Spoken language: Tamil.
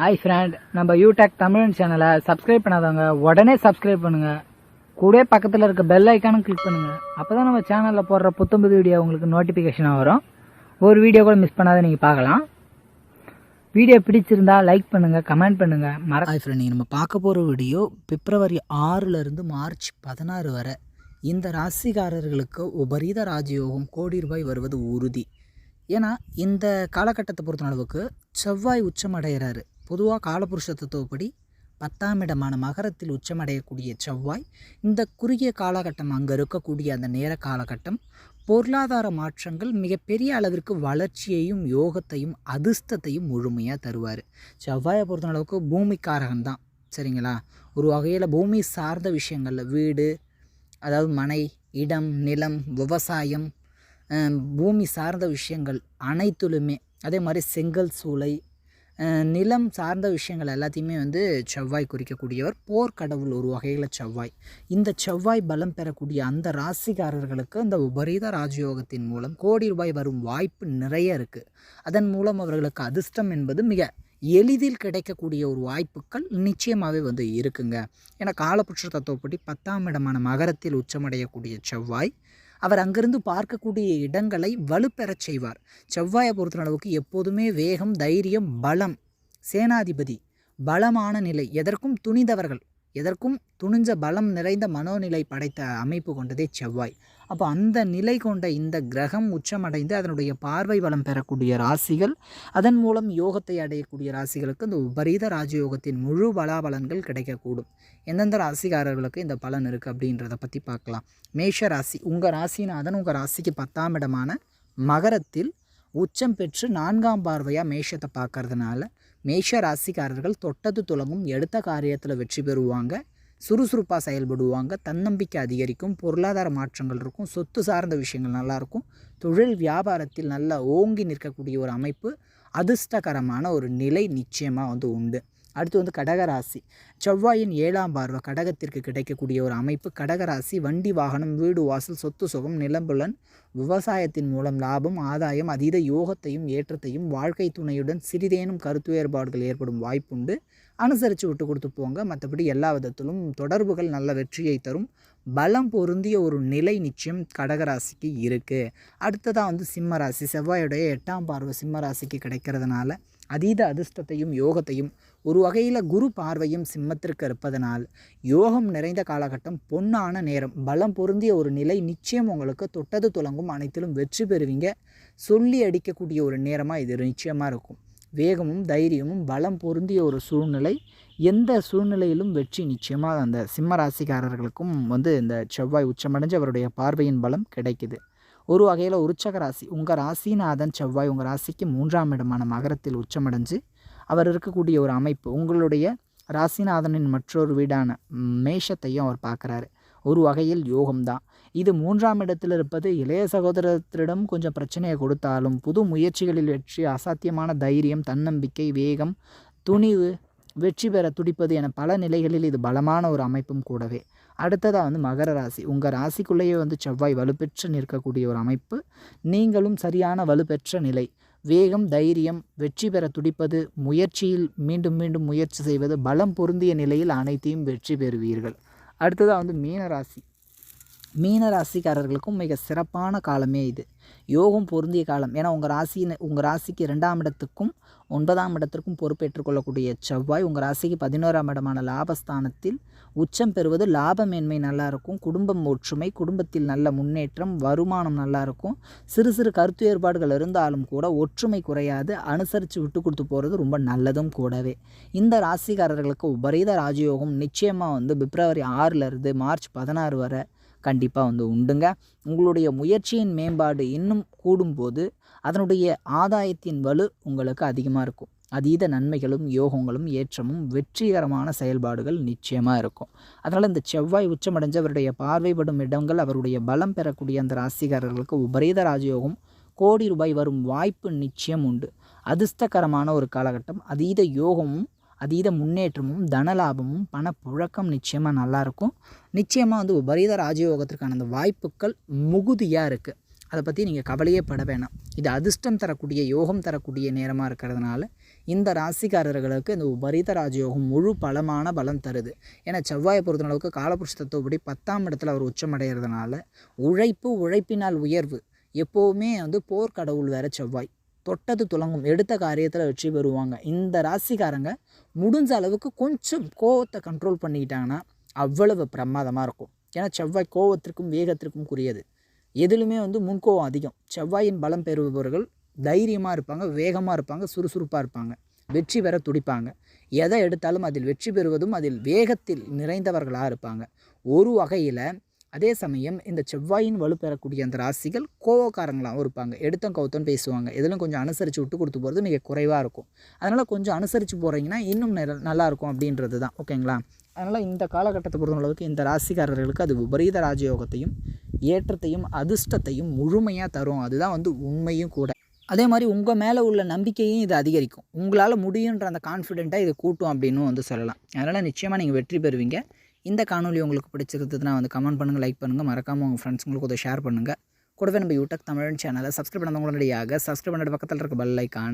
ஹாய் ஃப்ரெண்ட் நம்ம யூடெக் தமிழ் சேனலை சப்ஸ்கிரைப் பண்ணாதவங்க உடனே சப்ஸ்கிரைப் பண்ணுங்க. கூட பக்கத்தில் இருக்க பெல் ஐக்கானும் கிளிக் பண்ணுங்க. அப்பதான் நம்ம சேனலில் போடுற புத்தம்புது வீடியோ உங்களுக்கு நோட்டிஃபிகேஷனாக வரும். ஒரு வீடியோ கூட மிஸ் பண்ணாத நீங்கள் பார்க்கலாம். வீடியோ பிடிச்சிருந்தா லைக் பண்ணுங்க கமெண்ட் பண்ணுங்க. மற ஹாய் ஃப்ரெண்ட் நம்ம பார்க்க போகிற வீடியோ பிப்ரவரி ஆறுலேருந்து மார்ச் பதினாறு வரை இந்த ராசிக்காரர்களுக்கு உபரீத ராஜயோகம் கோடி ரூபாய் வருவது உறுதி. ஏன்னா இந்த காலகட்டத்தை பொறுத்த அளவுக்கு செவ்வாய் உச்சமடைகிறாரு பொதுவாக காலபுருஷ தத்துவப்படி பத்தாம் இடமான மகரத்தில் உச்சமடையக்கூடிய செவ்வாய் இந்த குறுகிய காலகட்டம் அங்கே இருக்கக்கூடிய அந்த நேர காலகட்டம் பொருளாதார மாற்றங்கள் மிகப்பெரிய அளவிற்கு வளர்ச்சியையும் யோகத்தையும் அதிர்ஷ்டத்தையும் முழுமையாக தருவார். செவ்வாயை பொறுத்த அளவுக்கு பூமிக்காரகன் தான் சரிங்களா? ஒரு வகையில் பூமி சார்ந்த விஷயங்களில் வீடு அதாவது மனை இடம் நிலம் விவசாயம் பூமி சார்ந்த விஷயங்கள் அனைத்துலுமே அதே மாதிரி செங்கல் சூளை நிலம் சார்ந்த விஷயங்கள் எல்லாத்தையுமே வந்து செவ்வாய் குறிக்கக்கூடியவர் போர்க்கடவுள் ஒரு வகையில் செவ்வாய். இந்த செவ்வாய் பலம் பெறக்கூடிய அந்த ராசிக்காரர்களுக்கு இந்த உபரீத ராஜயோகத்தின் மூலம் கோடி ரூபாய் வரும் வாய்ப்பு நிறைய இருக்குது அதன் மூலம் அவர்களுக்கு அதிர்ஷ்டம் என்பது மிக எளிதில் கிடைக்கக்கூடிய ஒரு வாய்ப்புகள் நிச்சயமாகவே வந்து இருக்குங்க. ஏன்னா காலப்புற்ற தத்துவப்படி பத்தாம் இடமான மகரத்தில் உச்சமடையக்கூடிய செவ்வாய் அவர் அங்கிருந்து பார்க்கக்கூடிய இடங்களை வலுப்பெறச் செய்வார். செவ்வாயை பொறுத்த அளவுக்கு எப்போதுமே வேகம் தைரியம் பலம். சேனாதிபதி பலமான நிலை. எதற்கும் துணிந்தவர்கள். எதற்கும் துணிஞ்ச பலம் நிறைந்த மனோநிலை படைத்த அமைப்பு கொண்டதே செவ்வாய். அப்போ அந்த நிலை கொண்ட இந்த கிரகம் உச்சமடைந்து அதனுடைய பார்வை வளம் பெறக்கூடிய ராசிகள் அதன் மூலம் யோகத்தை அடையக்கூடிய ராசிகளுக்கு இந்த உபரீத ராஜயோகத்தின் முழு பலாபலன்கள் கிடைக்கக்கூடும். எந்தெந்த ராசிக்காரர்களுக்கு இந்த பலன் இருக்குது அப்படின்றத பற்றி பார்க்கலாம். மேஷ ராசி உங்கள் ராசிநாதன் உங்கள் ராசிக்கு பத்தாம் இடமான மகரத்தில் உச்சம் பெற்று நான்காம் பார்வையாக மேஷத்தை பார்க்கறதுனால மேஷ ராசிக்காரர்கள் தொட்டது துலங்கும் எடுத்த காரியத்தில் வெற்றி பெறுவாங்க. சுறுசுறுப்பாக செயல்படுவாங்க தன்னம்பிக்கை அதிகரிக்கும் பொருளாதார மாற்றங்கள் இருக்கும் சொத்து சார்ந்த விஷயங்கள் நல்லாயிருக்கும். தொழில் வியாபாரத்தில் நல்லா ஓங்கி நிற்கக்கூடிய ஒரு அமைப்பு அதிர்ஷ்டகரமான ஒரு நிலை நிச்சயமாக வந்து உண்டு. அடுத்து வந்து கடகராசி. செவ்வாயின் ஏழாம் பார்வை கடகத்திற்கு கிடைக்கக்கூடிய ஒரு அமைப்பு. கடகராசி வண்டி வாகனம் வீடு வாசல் சொத்து சுகம் நிலம்புலன் விவசாயத்தின் மூலம் லாபம் ஆதாயம் அதீத யோகத்தையும் ஏற்றத்தையும் வாழ்க்கை துணையுடன் சிறிதேனும் கருத்து வேறுபாடுகள் ஏற்படும் வாய்ப்புண்டு. அனுசரித்து விட்டு கொடுத்து போங்க. மற்றபடி எல்லா விதத்திலும் தொடர்புகள் நல்ல வெற்றியை தரும். பலம் பொருந்திய ஒரு நிலை நிச்சயம் கடகராசிக்கு இருக்குது அடுத்ததாக வந்து சிம்மராசி. செவ்வாயுடைய எட்டாம் பார்வை சிம்மராசிக்கு கிடைக்கிறதுனால அதீத அதிர்ஷ்டத்தையும் யோகத்தையும் ஒரு வகையில் குரு பார்வையும் சிம்மத்திற்கு இருப்பதனால் யோகம் நிறைந்த காலகட்டம் பொன்னான நேரம் பலம் பொருந்திய ஒரு நிலை நிச்சயம் உங்களுக்கு தொட்டது துலங்கும் அனைத்திலும் வெற்றி பெறுவீங்க. சொல்லி அடிக்கக்கூடிய ஒரு நேரமாக இது நிச்சயமாக இருக்கும். வேகமும் தைரியமும் பலம் பொருந்திய ஒரு சூழ்நிலை எந்த சூழ்நிலையிலும் வெற்றி நிச்சயமாக அந்த சிம்ம ராசிக்காரர்களுக்கும் வந்து இந்த செவ்வாய் உச்சமடைஞ்சு அவருடைய பார்வையின் பலம் கிடைக்குது. ஒரு வகையில் உற்சக ராசி. உங்கள் ராசிநாதன் செவ்வாய் உங்கள் ராசிக்கு மூன்றாம் இடமான மகரத்தில் உச்சமடைஞ்சு அவர் இருக்கக்கூடிய ஒரு அமைப்பு உங்களுடைய ராசிநாதனின் மற்றொரு வீடான மேஷத்தையும் அவர் பார்க்குறாரு. ஒரு வகையில் யோகம்தான் இது மூன்றாம் இடத்தில் இருப்பது இளைய சகோதரத்திடம் கொஞ்சம் பிரச்சனையை கொடுத்தாலும் புது முயற்சிகளில் வெற்றி அசாத்தியமான தைரியம் தன்னம்பிக்கை வேகம் துணிவு வெற்றி பெற துடிப்பது என பல நிலைகளில் இது பலமான ஒரு அமைப்பும் கூடவே. அடுத்ததாக வந்து மகர ராசி. உங்கள் ராசிக்குள்ளேயே வந்து செவ்வாய் வலுப்பெற்று நிற்கக்கூடிய ஒரு அமைப்பு. நீங்களும் சரியான வலுப்பெற்ற நிலை. வேகம் தைரியம் வெற்றி பெற துடிப்பது முயற்சியில் மீண்டும் மீண்டும் முயற்சி செய்வது பலம் பொருந்திய நிலையில் அனைத்தையும் வெற்றி பெறுவீர்கள். அடுத்ததாக வந்து மீனராசி மீன ராசிக்காரர்களுக்கும் மிக சிறப்பான காலமே இது. யோகம் பொருந்திய காலம். ஏன்னா உங்கள் ராசியின் உங்கள் ராசிக்கு ரெண்டாம் இடத்துக்கும் ஒன்பதாம் இடத்திற்கும் பொறுப்பேற்றுக்கொள்ளக்கூடிய செவ்வாய் உங்கள் ராசிக்கு பதினோராம் இடமான லாபஸ்தானத்தில் உச்சம் பெறுவது லாபமேன்மை நல்லாயிருக்கும் நல்லா இருக்கும். குடும்பம் ஒற்றுமை குடும்பத்தில் நல்ல முன்னேற்றம் வருமானம் நல்லாயிருக்கும் சிறு சிறு கருத்து வேறுபாடுகள் இருந்தாலும் கூட ஒற்றுமை குறையாது. அனுசரித்து விட்டு கொடுத்து போகிறது ரொம்ப நல்லதும் கூடவே. இந்த ராசிக்காரர்களுக்கு உபரீத ராஜயோகம் நிச்சயமாக வந்து பிப்ரவரி ஆறிலிருந்து மார்ச் பதினாறு வரை கண்டிப்பாக வந்து உண்டுங்க. உங்களுடைய முயற்சியின் மேம்பாடு இன்னும் கூடும்போது அதனுடைய ஆதாயத்தின் வலு உங்களுக்கு அதிகமாக இருக்கும். அதீத நன்மைகளும் யோகங்களும் ஏற்றமும் வெற்றிகரமான செயல்பாடுகள் நிச்சயமாக இருக்கும். அதனால் இந்த செவ்வாய் உச்சமடைஞ்ச அவருடைய பார்வைப்படும் இடங்கள் அவருடைய பலம் பெறக்கூடிய அந்த ராசிக்காரர்களுக்கு உபரீத ராஜயோகம் கோடி ரூபாய் வரும் வாய்ப்பு நிச்சயம் உண்டு. அதிர்ஷ்டகரமான ஒரு காலகட்டம் அதீத யோகமும் அதீத முன்னேற்றமும் தனலாபமும் பணப்புழக்கம் நிச்சயமாக நல்லாயிருக்கும் நிச்சயமாக வந்து உபரீத ராஜயோகத்திற்கான அந்த வாய்ப்புகள் முகுதியாக இருக்குது அதை பற்றி நீங்கள் கவலையே பட வேணாம். இது அதிர்ஷ்டம் தரக்கூடிய யோகம் தரக்கூடிய நேரமாக இருக்கிறதுனால இந்த ராசிக்காரர்களுக்கு இந்த உபரித ராஜயோகம் முழு பலமான பலம் தருது. ஏன்னா செவ்வாயை பொறுத்தளவுக்கு காலபுருஷ தத்துவப்படி பத்தாம் இடத்துல அவர் உச்சமடைகிறதுனால உழைப்பு உழைப்பினால் உயர்வு. எப்போவுமே வந்து போர்க்கடவுள் வேறு செவ்வாய். தொட்டது துலங்கும். எடுத்த காரியத்தில் வெற்றி பெறுவாங்க. இந்த ராசிக்காரங்க முடிஞ்ச அளவுக்கு கொஞ்சம் கோவத்தை கண்ட்ரோல் பண்ணிக்கிட்டாங்கன்னா அவ்வளவு பிரமாதமாக இருக்கும். ஏன்னா செவ்வாய் கோவத்திற்கும் வேகத்திற்கும் குறியது எதிலுமே வந்து முன்கோவம் அதிகம். செவ்வாயின் பலம் பெறுபவர்கள் தைரியமாக இருப்பாங்க வேகமாக இருப்பாங்க சுறுசுறுப்பாக இருப்பாங்க. வெற்றி பெற துடிப்பாங்க. எதை எடுத்தாலும் அதில் வெற்றி பெறுவதும் அதில் வேகத்தில் நிறைந்தவர்களாக இருப்பாங்க. ஒரு வகையில் அதே சமயம் இந்த செவ்வாயின் வலுப்பெறக்கூடிய அந்த ராசிகள் கோவக்காரங்களாகவும் இருப்பாங்க. எடுத்தம் கவுத்தம் பேசுவாங்க. இதெல்லாம் கொஞ்சம் அனுசரித்து விட்டு கொடுத்து போகிறது மிக குறைவாக இருக்கும். அதனால் கொஞ்சம் அனுசரித்து போகிறீங்கன்னா இன்னும் நிற- நல்லா இருக்கும் அப்படின்றது தான். ஓகேங்களா? அதனால் இந்த காலகட்டத்தை பொறுத்தளவுக்கு இந்த ராசிக்காரர்களுக்கு அது விபரீத ராஜயோகத்தையும் ஏற்றத்தையும் அதிர்ஷ்டத்தையும் முழுமையாக தரும். அதுதான் வந்து உண்மையும் கூட. அதே மாதிரி உங்கள் மேலே உள்ள நம்பிக்கையும் இது அதிகரிக்கும். உங்களால் முடியுன்ற அந்த கான்ஃபிடென்ட்டாக இது கூட்டும் அப்படின்னு வந்து சொல்லலாம். அதனால் நிச்சயமாக நீங்கள் வெற்றி பெறுவீங்க. இந்த காணொலி உங்களுக்கு பிடிச்சிருந்ததுன்னா வந்து கமெண்ட் பண்ணுங்கள் லைக் பண்ணுங்கள் மறக்காமல் உங்கள் ஃப்ரெண்ட்ஸுங்களுக்கு அதை ஷேர் பண்ணுங்கள் கூடவே நம்ம யூடியூப் தமிழ் சேனலை சப்ஸ்கிரைப் பண்ணாதவங்களுடையாக சப்ஸ்கிரைப் பண்ணுற பக்கத்தில் இருக்க பெல் ஐக்கான